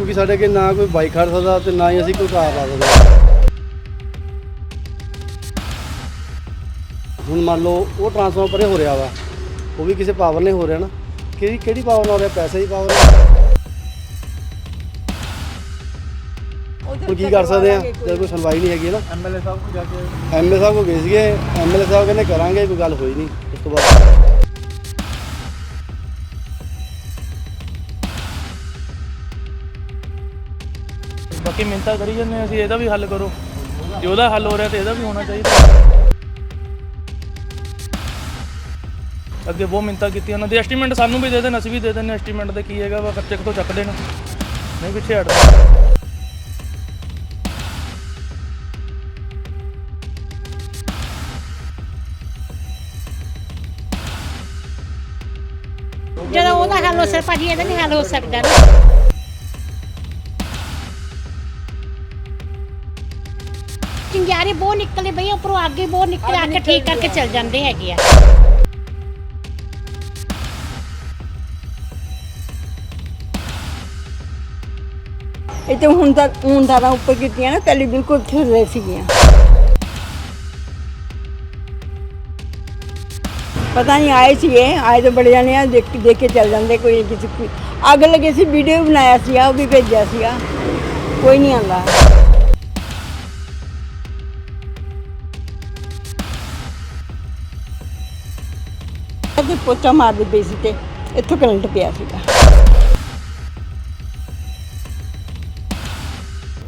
ਕਿਉਂਕਿ ਸਾਡੇ ਅੱਗੇ ਨਾ ਕੋਈ ਬਾਈਕ ਖੜ ਸਕਦਾ ਤੇ ਨਾ ਹੀ ਅਸੀਂ ਕੋਈ ਕਾਰ ਲਾ ਸਕਦੇ। ਹੁਣ ਮੰਨ ਲਓ ਉਹ ਟਰਾਂਸਫਾਰਮਰ ਪਰੇ ਹੋ ਰਿਹਾ ਵਾ ਉਹ ਵੀ ਕਿਸੇ ਪਾਵਰ ਨੇ ਹੋ ਰਿਹਾ ਨਾ। ਕਿਹੜੀ ਕਿਹੜੀ ਪਾਵਰ ਨਾਲ ਹੋ ਰਿਹਾ? ਪੈਸੇ ਦੀ ਪਾਵਰ ਹੁਣ ਕੀ ਕਰ ਸਕਦੇ ਆ? ਜਦ ਕੋਈ ਸੁਣਵਾਈ ਨਹੀਂ ਹੈਗੀ ਨਾ। ਐਮਐਲਏ ਸਾਹਿਬ ਕੋਲ ਜਾ ਕੇ ਐਮਐਲਏ ਸਾਹਿਬ ਕੋ ਗਏ ਸੀਗੇ। ਐਮਐਲਏ ਸਾਹਿਬ ਕਹਿੰਦੇ ਕਰਾਂਗੇ ਕੋਈ ਗੱਲ ਹੋਈ ਨਹੀਂ। ਉਸ ਤੋਂ ਬਾਅਦ ਬਾਕੀ ਮਿੰਤਾ ਕਰੀ ਜਾਂਦੇ ਅਸੀਂ, ਇਹਦਾ ਵੀ ਹੱਲ ਕਰੋ। ਜੇ ਉਹਦਾ ਹੱਲ ਹੋ ਰਿਹਾ ਤੇ ਇਹਦਾ ਵੀ ਹੋਣਾ ਚਾਹੀਦਾ। ਅੱਗੇ ਬਹੁਤ ਮਿੰਤਾ ਕੀਤੀ ਉਹਨਾਂ ਦੀ। ਐਸਟੀਮੇਟ ਸਾਨੂੰ ਵੀ ਦੇ ਦੇਣ, ਅਸੀਂ ਵੀ ਦੇ ਦਿੰਦੇ ਐਸਟੀਮੇਟ ਦੇ ਕੀ ਹੈਗਾ ਵਾ, ਖਰਚੇ ਕਿਤੋਂ ਚੱਕ ਦੇਣ ਨਹੀਂ, ਪਿੱਛੇ ਹਟਦਾ ਜਦੋਂ ਉਹਦਾ ਹੱਲ ਹੋ ਸਕਦਾ, ਭਾਜੀ, ਇਹਦਾ ਨਹੀਂ ਹੱਲ ਹੋ ਸਕਦਾ ਚਿੰਗਿਆਰੇ ਬਹੁਤ ਨਿਕਲੇ ਬਈ ਉੱਪਰੋਂ ਅੱਗੇ ਬਹੁਤ ਨਿਕਲੇ ਆ ਕੇ ਠੀਕ ਕਰਕੇ ਚੱਲ ਜਾਂਦੇ ਹੈਗੇ ਆ। ਇਹ ਤੇ ਹੁਣ ਤਾਂ ਹੁਣ ਤਾਰਾਂ ਉੱਪਰ ਕੀਤੀਆਂ ਨਾ ਪਹਿਲੇ ਬਿਲਕੁਲ ਥੱਲੇ ਸੀਗੀਆਂ। ਪਤਾ ਨਹੀਂ ਆਏ ਸੀਗੇ ਆਏ ਤਾਂ ਬੜੇ ਜਾਣੇ ਆ ਦੇਖ ਦੇਖ ਕੇ ਚੱਲ ਜਾਂਦੇ ਕੋਈ ਕਿਸੇ ਕੋਈ ਅੱਗ ਲੱਗੇ ਸੀ ਵੀਡੀਓ ਬਣਾਇਆ ਸੀ ਉਹ ਵੀ ਭੇਜਿਆ ਸੀਗਾ। ਕੋਈ ਨਹੀਂ ਆਂਦਾ ਤੇ ਪੋਚਾ ਮਾਰਦੀ ਪਈ ਸੀ ਤੇ ਇੱਥੋਂ ਕਰੰਟ ਪਿਆ ਸੀਗਾ।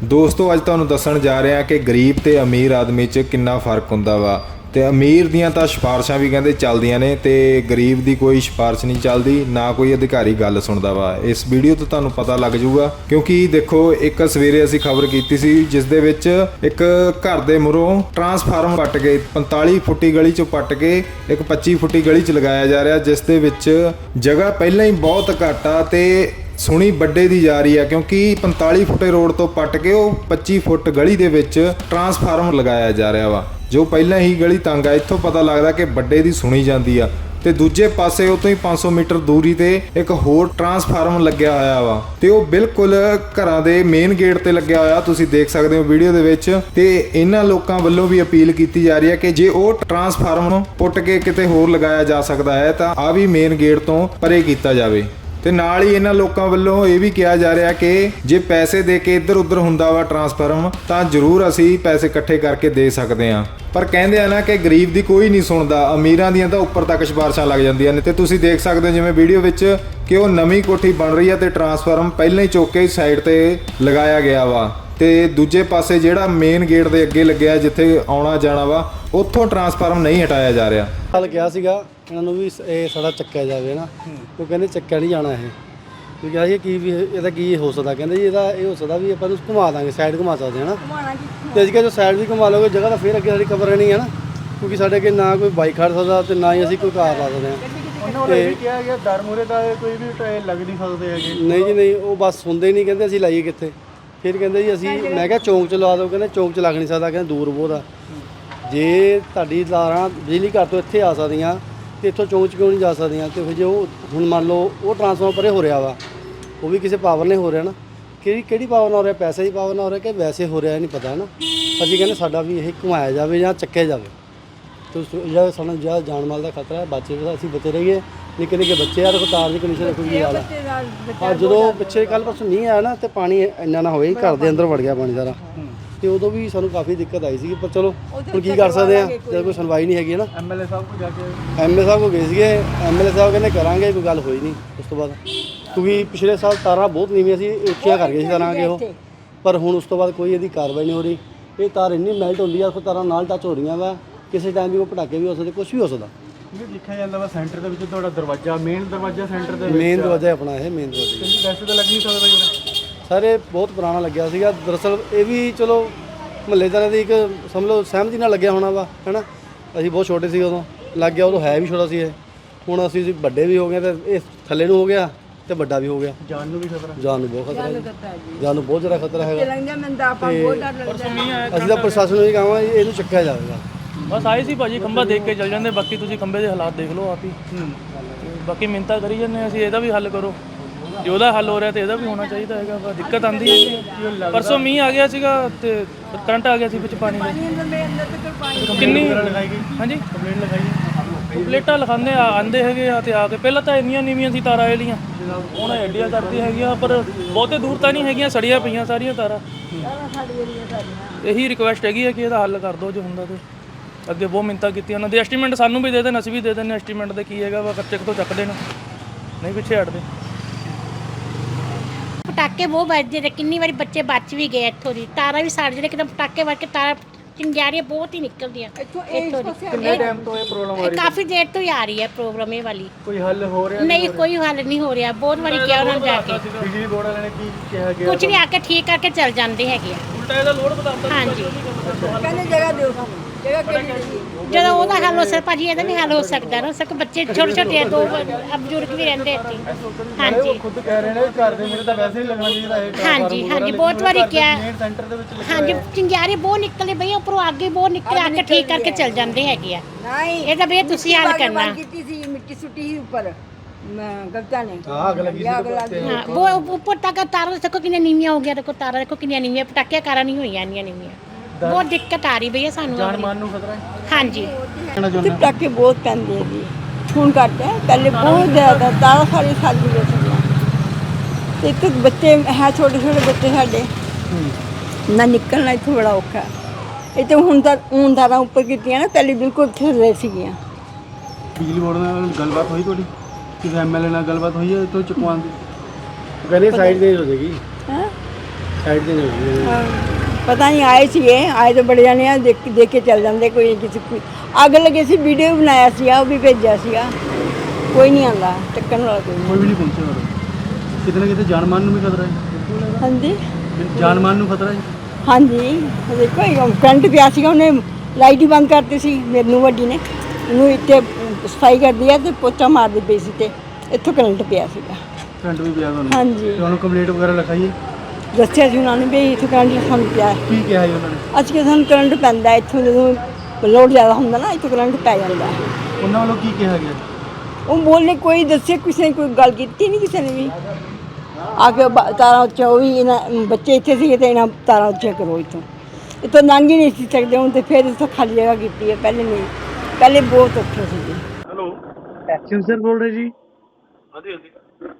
ਦੋਸਤੋ, ਅੱਜ ਤੁਹਾਨੂੰ ਦੱਸਣ ਜਾ ਰਹੇ ਹਾਂ ਕਿ ਗਰੀਬ ਤੇ ਅਮੀਰ ਆਦਮੀ 'ਚ ਕਿੰਨਾ ਫ਼ਰਕ ਹੁੰਦਾ ਵਾ। ਤੇ ਅਮੀਰ ਦੀਆਂ ਤਾਂ ਸਿਫਾਰਸ਼ਾਂ ਵੀ ਕਹਿੰਦੇ ਚੱਲਦੀਆਂ ਨੇ ਤੇ ਗਰੀਬ ਦੀ ਕੋਈ ਸਿਫਾਰਸ਼ ਨਹੀਂ ਚੱਲਦੀ, ਨਾ ਕੋਈ ਅਧਿਕਾਰੀ ਗੱਲ ਸੁਣਦਾ ਵਾ। ਇਸ ਵੀਡੀਓ ਤੋਂ ਤੁਹਾਨੂੰ ਪਤਾ ਲੱਗ ਜਾਊਗਾ, ਕਿਉਂਕਿ ਦੇਖੋ, ਇੱਕ ਸਵੇਰੇ ਅਸੀਂ ਖਬਰ ਕੀਤੀ ਸੀ, ਜਿਸ ਦੇ ਵਿੱਚ ਇੱਕ ਘਰ ਦੇ ਮੁਰੋਂ ਟਰਾਂਸਫਾਰਮ ਪੱਟ ਕੇ 45 ਫੁੱਟੀ ਗਲੀ 'ਚੋਂ ਪੱਟ ਕੇ, ਇੱਕ 25 ਫੁੱਟੀ ਗਲੀ 'ਚ ਲਗਾਇਆ ਜਾ ਰਿਹਾ, ਜਿਸ ਦੇ ਵਿੱਚ ਜਗ੍ਹਾ ਪਹਿਲਾਂ ਹੀ ਬਹੁਤ ਘੱਟ ਆ ਤੇ ਸੁਣੀ ਵੱਡੇ ਦੀ ਜਾ ਰਹੀ ਆ, ਕਿਉਂਕਿ 45 ਫੁੱਟੇ ਰੋਡ ਤੋਂ ਪੱਟ ਕੇ ਉਹ 25 ਫੁੱਟ ਗਲੀ ਦੇ ਵਿੱਚ ਟਰਾਂਸਫਾਰਮ ਲਗਾਇਆ ਜਾ ਰਿਹਾ ਵਾ। ਜੋ ਪਹਿਲਾਂ ਹੀ ਗਲੀ ਤੰਗ ਆ, ਇੱਥੋਂ ਪਤਾ ਲੱਗਦਾ ਕਿ ਵੱਡੇ ਦੀ ਸੁਣੀ ਜਾਂਦੀ ਆ। ਤੇ ਦੂਜੇ ਪਾਸੇ ਉਹ ਤੋਂ ਹੀ 500 ਮੀਟਰ ਦੂਰੀ ਤੇ ਇੱਕ ਹੋਰ ਟਰਾਂਸਫਾਰਮ ਲੱਗਿਆ ਹੋਇਆ ਵਾ। ਤੇ ਉਹ ਬਿਲਕੁਲ ਘਰਾਂ ਦੇ ਮੇਨ ਗੇਟ ਤੇ ਲੱਗਿਆ ਹੋਇਆ, ਤੁਸੀਂ ਦੇਖ ਸਕਦੇ ਹੋ ਵੀਡੀਓ ਦੇ ਵਿੱਚ। ਤੇ ਇਹਨਾਂ ਲੋਕਾਂ ਵੱਲੋਂ ਵੀ ਅਪੀਲ ਕੀਤੀ ਜਾ ਰਹੀ ਹੈ ਕਿ ਜੇ ਉਹ ਟਰਾਂਸਫਾਰਮ ਪੁੱਟ ਕੇ ਕਿਤੇ ਹੋਰ ਲਗਾਇਆ ਜਾ ਸਕਦਾ ਹੈ, ਤਾਂ ਆ ਵੀ ਮੇਨ ਗੇਟ ਤੋਂ ਪਰੇ ਕੀਤਾ ਜਾਵੇ। ਤੇ ਨਾਲ ਹੀ ਇਹਨਾਂ ਲੋਕਾਂ ਵੱਲੋਂ ਇਹ ਵੀ ਕਿਹਾ ਜਾ ਰਿਹਾ ਕਿ ਜੇ ਪੈਸੇ ਦੇ ਕੇ ਇੱਧਰ ਉੱਧਰ ਹੁੰਦਾ ਵਾ ਟਰਾਂਸਫਾਰਮ ਤਾਂ ਜ਼ਰੂਰ ਅਸੀਂ ਪੈਸੇ ਇਕੱਠੇ ਕਰਕੇ ਦੇ ਸਕਦੇ ਹਾਂ। ਪਰ ਕਹਿੰਦੇ ਆ ਨਾ ਕਿ ਗਰੀਬ ਦੀ ਕੋਈ ਨਹੀਂ ਸੁਣਦਾ, ਅਮੀਰਾਂ ਦੀਆਂ ਤਾਂ ਉੱਪਰ ਤੱਕ ਸਿਫਾਰਸ਼ਾਂ ਲੱਗ ਜਾਂਦੀਆਂ ਨੇ। ਤੇ ਤੁਸੀਂ ਦੇਖ ਸਕਦੇ ਹੋ ਜਿਵੇਂ ਵੀਡੀਓ ਵਿੱਚ ਕਿ ਉਹ ਨਵੀਂ ਕੋਠੀ ਬਣ ਰਹੀ ਹੈ ਤੇ ਟਰਾਂਸਫਾਰਮ ਪਹਿਲਾਂ ਹੀ ਚੁੱਕ ਕੇ ਸਾਈਡ ਤੇ ਲਗਾਇਆ ਗਿਆ ਵਾ। ਤੇ ਦੂਜੇ ਪਾਸੇ ਜਿਹੜਾ ਮੇਨ ਗੇਟ ਦੇ ਅੱਗੇ ਲੱਗਿਆ, ਜਿੱਥੇ ਆਉਣਾ ਜਾਣਾ ਵਾ ਉੱਥੋਂ ਟਰਾਂਸਫਾਰਮ ਨਹੀਂ ਹਟਾਇਆ ਜਾ ਰਿਹਾ। ਕੱਲ ਕਿਹਾ ਸੀਗਾ ਇਹਨਾਂ ਨੂੰ ਵੀ ਇਹ ਸਾਡਾ ਚੱਕਿਆ ਜਾਵੇ ਨਾ। ਉਹ ਕਹਿੰਦੇ ਚੱਕਿਆ ਨਹੀਂ ਜਾਣਾ ਇਹ। ਤੇ ਕਿਹਾ ਸੀ ਕੀ ਵੀ ਇਹ- ਇਹਦਾ ਕੀ ਹੋ ਸਕਦਾ? ਕਹਿੰਦੇ ਜੀ ਇਹਦਾ ਇਹ ਹੋ ਸਕਦਾ ਵੀ ਆਪਾਂ ਨੂੰ ਘੁਮਾ ਦਾਂਗੇ ਸਾਈਡ ਘੁਮਾ ਸਕਦੇ ਹਾਂ ਨਾ। ਤੇ ਅਸੀਂ ਕਿਹਾ ਜੋ ਸਾਈਡ ਵੀ ਘੁਮਾ ਲਓਗੇ ਜਗ੍ਹਾ ਤਾਂ ਫੇਰ ਅੱਗੇ ਸਾਡੀ ਕਵਰ ਰਹਿਣੀ ਹੈ ਨਾ। ਕਿਉਂਕਿ ਸਾਡੇ ਅੱਗੇ ਨਾ ਕੋਈ ਬਾਈਕ ਖੜ ਸਕਦਾ ਤੇ ਨਾ ਹੀ ਅਸੀਂ ਕੋਈ ਕਾਰ ਲਾ ਸਕਦੇ ਹਾਂ। ਉਹਨਾਂ ਵੱਲੋਂ ਇਹ ਵੀ ਕਿਹਾ ਗਿਆ ਦਰ ਮੂਰੇ ਦਾ ਕੋਈ ਵੀ ਟਾਇਰ ਲੱਗ ਨਹੀਂ ਸਕਦੇ ਹੈਗੇ। ਨਹੀਂ ਜੀ ਨਹੀਂ ਉਹ ਬਸ ਸੁਣਦੇ ਨਹੀਂ ਕਹਿੰਦੇ ਅਸੀਂ ਲਾਈਏ ਕਿੱਥੇ। ਫਿਰ ਕਹਿੰਦੇ ਜੀ ਅਸੀਂ ਮੈਂ ਕਿਹਾ ਚੌਂਕ ਚ ਲਵਾ ਦਿਓ ਕਹਿੰਦੇ ਚੌਂਕ ਚ ਲੱਗ ਨਹੀਂ ਸਕਦਾ ਕਹਿੰਦੇ ਦੂਰ ਬਹੁਤ ਆ। ਜੇ ਤੁਹਾਡੀ ਤਾਰਾਂ ਬਿਜਲੀ ਘਰ ਤੋਂ ਇੱਥੇ ਆ ਸਕਦੀਆਂ ਤੇ ਇੱਥੋਂ ਚੌਂਕ ਚ ਕਿਉਂ ਨਹੀਂ ਜਾ ਸਕਦੀਆਂ? ਤੇ ਫਿਰ ਜੇ ਉਹ ਹੁਣ ਮੰਨ ਲਓ ਉਹ ਟਰਾਂਸਫਾਰਮਰ ਪਰੇ ਹੋ ਰਿਹਾ ਵਾ ਉਹ ਵੀ ਕਿਸੇ ਪਾਵਰ ਨੇ ਹੋ ਰਿਹਾ ਨਾ ਕਿਹੜੀ ਕਿਹੜੀ ਪਾਵਰ ਨਾਲ ਹੋ ਰਿਹਾ? ਪੈਸੇ ਦੀ ਪਾਵਰ ਨਾਲ ਹੋ ਰਿਹਾ ਕਿ ਵੈਸੇ ਹੋ ਰਿਹਾ ਨਹੀਂ ਪਤਾ ਨਾ। ਅਸੀਂ ਕਹਿੰਦੇ ਸਾਡਾ ਵੀ ਇਹ ਘੁਮਾਇਆ ਜਾਵੇ ਜਾਂ ਚੱਕਿਆ ਜਾਵੇ। ਤੇ ਜਿਹੜਾ ਸਾਨੂੰ ਜਿਹੜਾ ਜਾਨ ਮਾਲ ਦਾ ਖਤਰਾ ਹੈ ਬਚੇ ਤਾਂ ਅਸੀਂ ਬਚੇ ਰਹੀਏ ਨਿੱਕੇ ਨਿੱਕੇ ਬੱਚੇ ਆ ਦੇਖੋ ਤਾਰ ਦੀ ਕੰਡੀਸ਼ਨ ਦੇਖੋ ਕੀ ਹਾਲ ਹੈ ਹਾਂ ਜਦੋਂ ਪਿੱਛੇ ਕੱਲ ਪਰਸੋਂ ਨਹੀਂ ਆਇਆ ਨਾ ਤੇ ਪਾਣੀ ਇੰਨਾ ਨਾ ਹੋਵੇ ਘਰ ਦੇ ਅੰਦਰ ਵੜ ਗਿਆ ਪਾਣੀ ਸਾਰਾ। ਤੇ ਉਦੋਂ ਵੀ ਸਾਨੂੰ ਕਾਫੀ ਦਿੱਕਤ ਆਈ ਸੀਗੀ ਪਰ ਚਲੋ ਹੁਣ ਕੀ ਕਰ ਸਕਦੇ ਆ? ਜਦ ਕੋਈ ਸੁਣਵਾਈ ਨਹੀਂ ਹੈਗੀ ਨਾ। ਐਮਐਲਏ ਸਾਹਿਬ ਕੋਲ ਜਾ ਕੇ ਐਮਐਲਏ ਸਾਹਿਬ ਕੋ ਗਏ ਸੀਗੇ ਐਮਐਲਏ ਸਾਹਿਬ ਕਹਿੰਦੇ ਕਰਾਂਗੇ ਕੋਈ ਗੱਲ ਹੋਈ ਨਹੀਂ ਉਸ ਤੋਂ ਬਾਅਦ। ਕਿਉਂਕਿ ਪਿਛਲੇ ਸਾਲ ਤਾਰਾਂ ਬਹੁਤ ਨੀਵੀਆਂ ਸੀ ਉੱਚੀਆਂ ਕਰ ਗਏ ਸੀ ਤਾਰਾਂ ਅੱਗੇ ਉਹ। ਪਰ ਹੁਣ ਉਸ ਤੋਂ ਬਾਅਦ ਕੋਈ ਇਹਦੀ ਕਾਰਵਾਈ ਨਹੀਂ ਹੋ ਰਹੀ। ਇਹ ਤਾਰ ਇੰਨੀ ਮੈਲਟ ਹੁੰਦੀ ਆ ਉਹ ਤਾਰਾਂ ਨਾਲ ਟੱਚ ਹੋ ਰਹੀਆਂ ਵਾ। ਕਿਸੇ ਟਾਈਮ ਵੀ ਉਹ ਪਟਾਕੇ ਵੀ ਹੋ ਸਕਦੇ ਕੁਝ ਵੀ ਹੋ ਸਕਦਾ। ਇਹ ਦੇਖਿਆ ਜਾਂਦਾ ਵਾ ਸੈਂਟਰ ਦੇ ਵਿੱਚ ਤੁਹਾਡਾ ਦਰਵਾਜ਼ਾ ਮੇਨ ਦਰਵਾਜ਼ਾ ਸੈਂਟਰ ਦੇ ਮੇਨ ਦਰਵਾਜ਼ਾ ਆਪਣਾ ਇਹ ਮੇਨ ਦਰਵਾਜ਼ਾ। ਵੈਸੇ ਤਾਂ ਲੱਗ ਨਹੀਂ ਸਕਦਾ ਜੀ ਸਾਰੇ ਬਹੁਤ ਪੁਰਾਣਾ ਲੱਗਿਆ ਸੀਗਾ। ਦਰਅਸਲ ਇਹ ਵੀ ਚਲੋ ਮਹੱਲੇਦਾਰਾਂ ਦੀ ਇੱਕ ਸਮਝ ਲਓ ਸਹਿਮਤੀ ਨਾਲ ਲੱਗਿਆ ਹੋਣਾ ਵਾ ਹੈਨਾ? ਅਸੀਂ ਬਹੁਤ ਛੋਟੇ ਸੀ ਉਦੋਂ ਲੱਗ ਗਿਆ ਉਦੋਂ ਹੈ ਵੀ ਛੋਟਾ ਸੀ ਇਹ। ਹੁਣ ਅਸੀਂ ਜੀ ਵੱਡੇ ਵੀ ਹੋ ਗਏ ਤੇ ਇਹ ਥੱਲੇ ਨੂੰ ਹੋ ਗਿਆ ਤੇ ਵੱਡਾ ਵੀ ਹੋ ਗਿਆ। ਜਾਨ ਨੂੰ ਵੀ ਖਤਰਾ। ਜਾਨ ਨੂੰ ਬਹੁਤ ਖਤਰਾ ਹੈ ਜਾਨ ਨੂੰ ਬਹੁਤ ਜ਼ਿਆਦਾ ਖਤਰਾ ਹੈਗਾ। ਲੰਘਦਾ ਮੈਨੂੰ ਤਾਂ ਆਪਾਂ ਬਹੁਤ ਡਰ ਲੱਗਦਾ ਅਸੀਂ ਤਾਂ ਪ੍ਰਸ਼ਾਸਨ ਨੂੰ ਇਹ ਕਹਾਂਗੇ ਜੀ, ਇਹਨੂੰ ਚੱਕਿਆ ਜਾਵੇਗਾ। ਬਸ ਆਏ ਸੀ ਭਾਜੀ ਖੰਭਾ ਦੇਖ ਕੇ ਚੱਲ ਜਾਂਦੇ ਬਾਕੀ ਤੁਸੀਂ ਖੰਭੇ ਦੇ ਹਾਲਾਤ ਦੇਖ ਲਓ ਆਪ ਹੀ। ਬਾਕੀ ਮਿੰਤਾ ਕਰੀ ਜਾਂਦੇ ਅਸੀਂ ਇਹਦਾ ਵੀ ਹੱਲ ਕਰੋ। ਜੇ ਉਹਦਾ ਹੱਲ ਹੋ ਰਿਹਾ ਤੇ ਇਹਦਾ ਵੀ ਹੋਣਾ ਚਾਹੀਦਾ ਹੈਗਾ ਵਾ ਦਿੱਕਤ ਆਂਦੀ ਹੈ ਪਰਸੋਂ ਮੀਂਹ ਆ ਗਿਆ ਸੀਗਾ ਤੇ ਕਰੰਟ ਆ ਗਿਆ ਸੀ ਵਿੱਚ ਪਾਣੀ ਦੇ ਕਿੰਨੀ ਹਾਂਜੀ? ਕੰਪਲੇਂਟ ਲਗਾਈ ਪਲੇਟਾਂ ਲਖਾਉਂਦੇ ਆ ਆਂਦੇ ਹੈਗੇ ਆ ਤੇ ਆ ਕੇ। ਪਹਿਲਾਂ ਤਾਂ ਇੰਨੀਆਂ ਨੀਵੀਆਂ ਸੀ ਤਾਰਾਂ ਇਹ ਹੁਣ ਐਡੀਆਂ ਕਰਦੀ ਹੈਗੀਆਂ, ਪਰ ਬਹੁਤੇ ਦੂਰ ਤਾਂ ਨਹੀਂ ਹੈਗੀਆਂ, ਸੜੀਆਂ ਪਈਆਂ ਸਾਰੀਆਂ ਤਾਰਾਂ। ਇਹੀ ਰਿਕੁਐਸਟ ਹੈਗੀ ਹੈ ਕਿ ਇਹਦਾ ਹੱਲ ਕਰ ਦਿਓ ਜੇ ਹੁੰਦਾ ਤੇ। ਅੱਗੇ ਬਹੁਤ ਮਿੰਤਾ ਕੀਤੀ ਉਹਨਾਂ ਦੇ। ਐਸਟੀਮੇਟ ਸਾਨੂੰ ਵੀ ਦੇ ਦੇਣ, ਅਸੀਂ ਵੀ ਦੇ ਦਿੰਦੇ ਐਸਟੀਮੇਟ ਦੇ ਕੀ ਹੈਗਾ ਵਾ ਕੱਚੇ ਤੋਂ ਚੱਕ ਦੇਣ ਨਹੀਂ ਪਿੱਛੇ ਹਟਦੇ। ਪਟਾਕੇ ਬਹੁਤ ਵੱਜਦੇ ਨੇ ਕਿੰਨੀ ਵਾਰੀ ਬੱਚੇ ਬਚ ਵੀ ਗਏ ਇੱਥੋਂ ਦੀ। ਤਾਰਾਂ ਵੀ ਸੜ ਜਿਹੜੇ ਕਿਤੇ ਪਟਾਕੇ ਵੱਜ ਕੇ ਤਾਰਾਂ ਚਿੰਗਾਰੀਆਂ ਬਹੁਤ ਹੀ ਨਿਕਲਦੀਆਂ। ਇੱਥੋਂ ਦੀ। ਕਿੰਨੇ ਟਾਈਮ ਤੋਂ ਇਹ ਪ੍ਰੋਬਲਮ ਇਹ ਕਾਫੀ ਦੇਰ ਤੋਂ ਹੀ ਆ ਰਹੀ ਹੈ ਪ੍ਰੋਬਲਮ ਇਹ ਵਾਲੀ। ਕੋਈ ਹੱਲ ਹੋ ਰਿਹਾ ਨਹੀਂ ਕੋਈ ਹੱਲ ਨਹੀਂ ਹੋ ਰਿਹਾ। ਬਹੁਤ ਵਾਰੀ ਕਿਹਾ ਉਹਨਾਂ ਨੂੰ ਜਾ ਕੇ। ਬਿਜਲੀ ਬੋਰਡ ਵਾਲਿਆਂ ਨੇ ਕੀ ਕਿਹਾ ਗਿਆ? ਕੁਝ ਨਹੀਂ ਆ ਕੇ ਠੀਕ ਕਰਕੇ ਚੱਲ ਜਾਂਦੇ ਹੈਗੇ ਆ। ਉਲਟਾ ਇਹਦਾ ਲੋਡ ਵਧਾਉਂਦਾ ਹਾਂਜੀ। ਕਹਿੰਦੇ ਜਗ੍ਹਾ ਦਿਓ ਸਾਨੂੰ? ਜਦੋਂ ਉਹਦਾ ਹੱਲ ਹੋ ਸਕਦਾ ਭਾਜੀ ਇਹਦਾ ਵੀ ਹੱਲ ਹੋ ਸਕਦਾ ਨਾ ਸਕ ਬੱਚੇ ਛੋਟੇ ਛੋਟੇ ਆ ਦੋ ਬਜ਼ੁਰਗ ਵੀ ਰਹਿੰਦੇ ਇੱਥੇ। ਹਾਂਜੀ। ਖੁਦ ਕਹਿ ਰਹੇ ਨੇ ਘਰ ਦੇ ਮੇਰੇ ਤਾਂ ਵੈਸੇ ਹੀ ਲੱਗਣਾ ਚਾਹੀਦਾ ਇਹ ਹਾਂਜੀ ਹਾਂਜੀ ਬਹੁਤ ਵਾਰੀ ਕਿਹਾ। ਮੇਨ ਸੈਂਟਰ ਦੇ ਵਿੱਚ ਹਾਂਜੀ ਚਿੰਗਾਰੀ ਬਹੁਤ ਨਿਕਲੇ ਬਈ ਉੱਪਰੋਂ ਅੱਗੇ ਬਹੁਤ ਨਿਕਲੇ ਆ ਕੇ ਠੀਕ ਕਰਕੇ ਚੱਲ ਜਾਂਦੇ ਹੈਗੇ ਆ। ਨਹੀਂ ਇਹਦਾ ਵੀ ਤੁਸੀਂ ਹੱਲ ਕਰਨਾ। ਕੀਤੀ ਸੀ ਮਿੱਟੀ ਸੁੱਟੀ ਸੀ ਉੱਪਰ। ਮੈਂ ਗਲਤਾਂ ਨੇ। ਅਗਲਾ ਦੀ ਹਾਂ ਉਹ ਉੱਪਰ ਤੱਕ ਤਾਰਾਂ ਦੇਖੋ ਕਿੰਨੀਆਂ ਨੀਵੀਆਂ ਹੋ ਗਿਆ ਦੇਖੋ ਤਾਰਾਂ ਦੇਖੋ ਕਿੰਨੀਆਂ ਨੀਵੀਆਂ ਪਟਾਕਿਆਂ ਕਾਰਾਂ ਨਹੀਂ ਹੋਈਆਂ ਇੰਨੀਆਂ ਨੀਵੀਆਂ। ਬਹੁਤ ਦਿੱਕਤ ਆ ਰਹੀ ਬਈ ਸਾਨੂੰ ਜਾਨ। ਮਾਨ ਨੂੰ ਖਤਰਾ ਹੈ? ਹਾਂਜੀ। ਕਹਿਣਾ ਤੇ ਚਾਹੁੰਦਾ ਪਟਾਕੇ ਬਹੁਤ ਪੈਂਦੇ ਆ ਜੀ। ਹੁਣ ਘੱਟ ਹੈ ਪਹਿਲੇ ਬਹੁਤ ਜ਼ਿਆਦਾ ਤਾਰਾ ਸਾਰੇ ਸਾਡੀ ਸੀਗੀਆਂ ਤੇ ਇੱਥੇ ਬੱਚੇ ਹੈ ਛੋਟੇ ਛੋਟੇ ਬੱਚੇ ਸਾਡੇ। ਨਾ ਨਿਕਲਣਾ ਇੱਥੋਂ ਬੜਾ ਔਖਾ। ਹੈ। ਇਹ ਤੇ ਹੁਣ ਤਾਂ ਹੁਣ ਤਾਰਾਂ ਉੱਪਰ ਕੀਤੀਆਂ ਨਾ ਪਹਿਲੇ ਬਿਲਕੁਲ ਥੱਲੇ ਸੀਗੀਆਂ। ਬਿਜਲੀ ਬੋਰਡ ਨਾਲ ਗੱਲਬਾਤ ਹੋਈ ਤੁਹਾਡੀ? ਕਿਸੇ ਐਮਐਲਏ ਨਾਲ ਗੱਲਬਾਤ ਹੋਈ ਹੈ ਤੋਂ ਚੁਕਵਾਉਣ ਦੀ? ਕਹਿੰਦੇ ਸਾਈਡ ਦੇ ਹੋ ਜਾਏਗੀ। ਹੈਂ? ਸਾਈਡ ਦੇ ਹੋ ਜਾਏਗੀ। ਹਾਂ, ਪਤਾ ਨਹੀਂ ਆਏ ਸੀਗੇ ਆਏ ਤਾਂ ਬੜੇ ਜਾਣੇ ਆ ਦੇਖ ਦੇਖ ਕੇ ਚੱਲ ਜਾਂਦੇ ਕੋਈ ਕਿਸੇ ਕੋਈ ਅੱਗ ਲੱਗੇ ਸੀ ਵੀਡੀਓ ਬਣਾਇਆ ਸੀ ਉਹ ਵੀ ਭੇਜਿਆ ਸੀਗਾ। ਕੋਈ ਨਹੀਂ ਆਂਦਾ ਟੱਕਣ ਵਾਲਾ ਕੋਈ ਨਹੀਂ ਕੋਈ ਵੀ ਨਹੀਂ ਪਹੁੰਚਿਆ ਹੋਰ ਕਿਤੇ ਨਾ ਕਿਤੇ ਜਾਨ ਮਾਨ ਨੂੰ ਵੀ ਖਤਰਾ ਹੈ। ਹਾਂਜੀ? ਜਾਨ ਮਾਨ ਨੂੰ ਖਤਰਾ ਹੈ। ਹਾਂਜੀ। ਉਹ ਦੇਖੋ ਇਹ ਕਰੰਟ ਪਿਆ ਸੀਗਾ ਉਹਨੇ ਲਾਈਟ ਹੀ ਬੰਦ ਕਰਤੀ ਸੀ ਮੈਨੂੰ ਵੱਡੀ ਨੇ। ਉਹਨੂੰ ਇੱਥੇ ਸਫ਼ਾਈ ਕਰਦੀ ਆ ਤੇ ਪੋਚਾ ਮਾਰਦੀ ਪਈ ਸੀ ਤੇ ਇੱਥੋਂ ਕਰੰਟ ਪਿਆ ਸੀਗਾ। ਕਰੰਟ ਵੀ ਪਿਆ ਤੁਹਾਨੂੰ ਹਾਂਜੀ। ਤੇ ਉਹਨੂੰ ਕੰਪਲੀਟ ਵਗੈਰਾ ਲਿਖਾਈਏ ਦੱਸਿਆ ਸੀ ਉਹਨਾਂ ਨੇ ਵੀ ਇੱਥੋਂ ਕਰੰਟ ਸਾਨੂੰ ਪਿਆ। ਹੈ। ਕੀ ਕਿਹਾ ਜੀ ਉਹਨਾਂ ਨੇ? ਅੱਜ ਕਿ ਸਾਨੂੰ ਕਰੰਟ ਪੈਂਦਾ ਹੈ, ਇੱਥੋਂ ਜਦੋਂ ਲੋਡ ਜ਼ਿਆਦਾ ਹੁੰਦਾ ਨਾ ਇੱਥੋਂ ਕਰੰਟ ਪੈ ਜਾਂਦਾ ਹੈ। ਉਹਨਾਂ ਵੱਲੋਂ ਕੀ ਕਿਹਾ ਗਿਆ? ਉਹ ਬੋਲਨੇ ਕੋਈ ਦੱਸੇ ਕਿਸੇ ਨੇ ਕੋਈ ਗੱਲ ਕੀਤੀ ਨਹੀਂ ਕਿਸੇ ਨੇ ਵੀ? ਆ ਕੇ ਬ- ਤਾਰਾਂ ਉੱਚਾ ਉਹ ਵੀ ਇਹਨਾਂ ਬੱਚੇ ਇੱਥੇ ਸੀਗੇ ਤੇ ਇਹਨਾਂ ਤਾਰਾਂ ਉੱਚੀਆਂ ਕਰੋ ਇੱਥੋਂ। ਇੱਥੋਂ ਲੰਘ ਹੀ ਨਹੀਂ ਸੀ ਸਕਦੇ ਹੁਣ ਤੇ ਫਿਰ ਇੱਥੋਂ ਖਾਲੀ ਜਗ੍ਹਾ ਕੀਤੀ ਹੈ ਪਹਿਲੇ ਨਹੀਂ। ਪਹਿਲੇ ਬਹੁਤ ਔਖੇ ਸੀ ਜੀ ਐਕਸ਼ਨ ਸਰ ਬੋਲ ਰਹੇ ਜੀ। ਹਾਂਜੀ ਹਾਂਜੀ।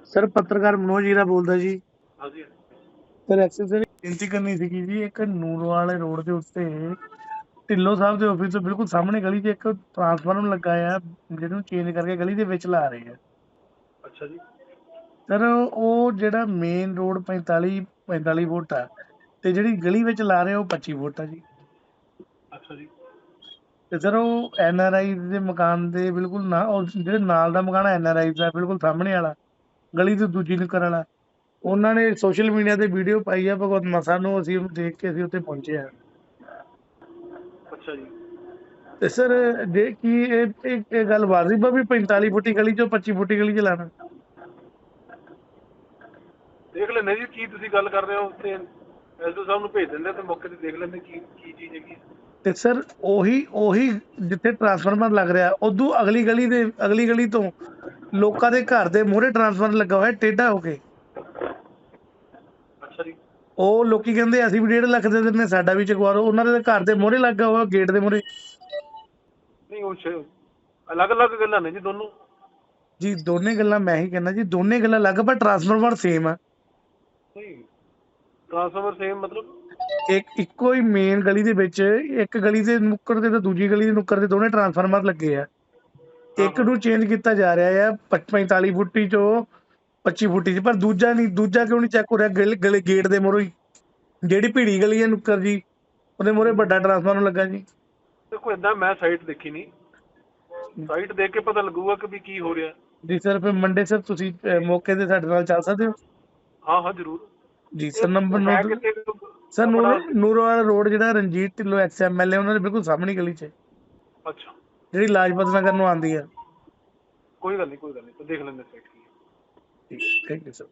ਸਰ ਪੱਤਰਕਾਰ ਮਨੋਜ ਜੀਰਾ ਬੋਲਦਾ ਜੀ। ਹਾਂਜੀ। ਸਰ ਐਕਸ਼ਨ ਸਰ ਬੇਨਤੀ ਕਰਨੀ ਸੀਗੀ ਜੀ ਇੱਕ ਨੂਰਵਾਲੇ ਰੋਡ ਦੇ ਉੱਤੇ ਢਿੱਲੋਂ ਸਾਹਿਬ ਦੇ ਆਫਿਸ ਤੋਂ ਬਿਲਕੁਲ ਸਾਹਮਣੇ ਗਲੀ 'ਚ ਇੱਕ ਟਰਾਂਸਫਾਰਮਰ ਲੱਗਾ ਆ ਜਿਹਨੂੰ ਚੇਂਜ ਕਰਕੇ ਗਲੀ ਦੇ ਵਿੱਚ ਲਾ ਰਹੇ ਆ। ਅੱਛਾ ਜੀ। ਸਰ ਉਹ ਜਿਹੜਾ ਮੇਨ ਰੋਡ 45 45 ਫੁੱਟ ਆ ਤੇ ਜਿਹੜੀ ਗਲੀ ਵਿੱਚ ਲਾ ਰਹੇ ਉਹ 25 ਫੁੱਟ ਆ ਜੀ। ਅੱਛਾ ਜੀ। ਤੇ ਸਰ ਉਹ ਐਨ ਆਰ ਆਈ ਦੇ ਮਕਾਨ ਦੇ ਬਿਲਕੁਲ ਨਾ ਉਹ ਜਿਹੜੇ ਨਾਲ ਦਾ ਮਕਾਨ ਐਨ ਆਰ ਆਈ ਦਾ ਬਿਲਕੁਲ ਸਾਹਮਣੇ ਵਾਲਾ ਗਲੀ ਤੋਂ ਦੂਜੀ ਨੁੱਕਰ ਵਾਲਾ। ਉਹਨਾਂ ਨੇ ਸੋਸ਼ਲ ਮੀਡੀਆ ਤੇ ਵੀਡੀਓ ਪਾਈ ਆ ਭਗਵਤ ਮਸਾ ਨੂੰ ਅਸੀਂ ਉਹਨੂੰ ਦੇਖ ਕੇ ਅਸੀਂ ਉੱਥੇ ਪਹੁੰਚੇ ਆ ਅੱਛਾ ਜੀ। ਤੇ ਸਰ ਦੇ ਕੀ ਇਹ ਇਹ ਗੱਲ ਵਾਜਿਬ ਆ ਵੀ 45 ਫੁੱਟੀ ਗਲੀ ਚੋਂ 25 ਫੁੱਟੀ ਗਲੀ ਚ ਲਾਣਾ ਦੇਖ ਲੈਂਦੇ ਜੀ ਕੀ ਤੁਸੀਂ ਗੱਲ ਕਰ ਰਹੇ ਹੋ ਤੇ ਐਸਓ ਸਾਹਿਬ ਨੂੰ ਭੇਜ ਦਿੰਦੇ ਤੇ ਮੌਕੇ ਤੇ ਦੇਖ ਲੈਂਦੇ ਕੀ ਕੀ ਚੀਜ਼ ਹੈਗੀ। ਤੇ ਸਰ ਉਹੀ ਉਹੀ ਜਿੱਥੇ ਟਰਾਂਸਫਾਰਮਰ ਲੱਗ ਰਿਹਾ ਉਦੋਂ ਅਗਲੀ ਗਲੀ ਦੇ ਅਗਲੀ ਗਲੀ ਤੋਂ ਲੋਕਾਂ ਦੇ ਘਰ ਦੇ ਮੂਹਰੇ ਟਰਾਂਸਫਾਰਮਰ ਲੱਗਾ ਹੋਇਆ ਟੇਢਾ ਹੋ ਕੇ। ਜੀ ਉਹ ਲੋਕੀ ਕਹਿੰਦੇ ਅਸੀਂ ਵੀ 1.5 ਲੱਖ ਦੇ ਦਿੰਦੇ ਸਾਡਾ ਵੀ ਚਕਵਾ ਦਿਓ ਉਹਨਾਂ ਦੇ ਘਰ ਦੇ ਮੂਹਰੇ ਲੱਗਾ ਹੋਇਆ ਗੇਟ ਦੇ ਮੂਹਰੇ। ਨਹੀਂ ਉਹ ਛੇ- ਅਲੱਗ-ਅਲੱਗ ਗੱਲਾਂ ਨੇ ਜੀ ਦੋਨੋਂ। ਜੀ ਦੋਨੇ ਗੱਲਾਂ ਮੈਂ ਹੀ ਕਹਿੰਦਾ ਜੀ ਦੋਨੇ ਗੱਲਾਂ ਅਲੱਗ ਪਰ ਟਰਾਂਸਫਾਰਮਰ ਸੇਮ ਆ। ਨਹੀਂ ਟ੍ਰਾਂਸਫਾਰਮਰ ਸੇਮ ਮਤਲਬ ਇੱਕ ਇੱਕੋ ਹੀ ਮੇਨ ਗਲੀ ਦੇ ਵਿੱਚ ਇੱਕ ਗਲੀ ਦੇ ਨੁੱਕਰ ਤੇ ਤੇ ਦੂਜੀ ਗਲੀ ਦੇ ਨੁੱਕਰ ਤੇ ਦੋਨੇ ਟਰਾਂਸਫਾਰਮਰ ਲੱਗੇ ਆ। ਇੱਕ ਨੂੰ ਚੇਂਜ ਕੀਤਾ ਜਾ ਰਿਹਾ ਆ 45 ਫੁੱਟੀ ਚੋਂ 25 ਫੁੱਟੀ ਚ ਪਰ ਦੂਜਾ ਨਹੀਂ ਦੂਜਾ ਕਿਉਂ ਨਹੀਂ ਚੈੱਕ ਹੋ ਰਿਹਾ? ਗਲੀ ਗਲੀ ਗੇਟ ਦੇ ਮੂਹਰੇ ਹੀ। ਜਿਹੜੀ ਭੀੜੀ ਗਲੀ ਹੈ ਨੁੱਕਰ ਜੀ ਉਹਦੇ ਮੂਹਰੇ ਵੱਡਾ ਟਰਾਂਸਫਾਰਮਰ ਲੱਗਾ ਜੀ। ਦੇਖੋ ਇਦਾਂ ਮੈਂ ਸਾਈਟ ਦੇਖੀ ਨਹੀਂ ਸਾਈਟ ਦੇਖ ਕੇ ਪਤਾ ਲੱਗੂਗਾ ਕਿ ਵੀ ਕੀ ਹੋ ਰਿਹਾ। ਜੀ ਸਰ ਫਿਰ ਮੰਡੇ ਸਰ ਤੁਸੀਂ ਮੌਕੇ ਤੇ ਸਾਡੇ ਨਾਲ ਚੱਲ ਸਕਦੇ ਹੋ? ਹਾਂ ਹਾਂ ਜ਼ਰੂਰ। ਜੀ sir number note sir Noorwala road ਜਿਹੜਾ ਰਣਜੀਤ ਢਿੱਲੋਂ ਐਕਸ ਐਮਐਲਏ ਉਹਨਾਂ ਦੇ ਬਿਲਕੁਲ ਸਾਹਮਣੀ ਗਲੀ 'ਚ ਅੱਛਾ। ਜਿਹੜੀ ਲਾਜਪਤ ਨਗਰ ਨੂੰ ਆਉਂਦੀ ਹੈ। ਕੋਈ ਗੱਲ ਨਹੀਂ ਕੋਈ ਗੱਲ ਨਹੀਂ ਦੇਖ ਲੈਂਦੇ ਸਾਈਟ ਕੀ ਹੈ ਠੀਕ ਥੈਂਕ ਯੂ ਸਰ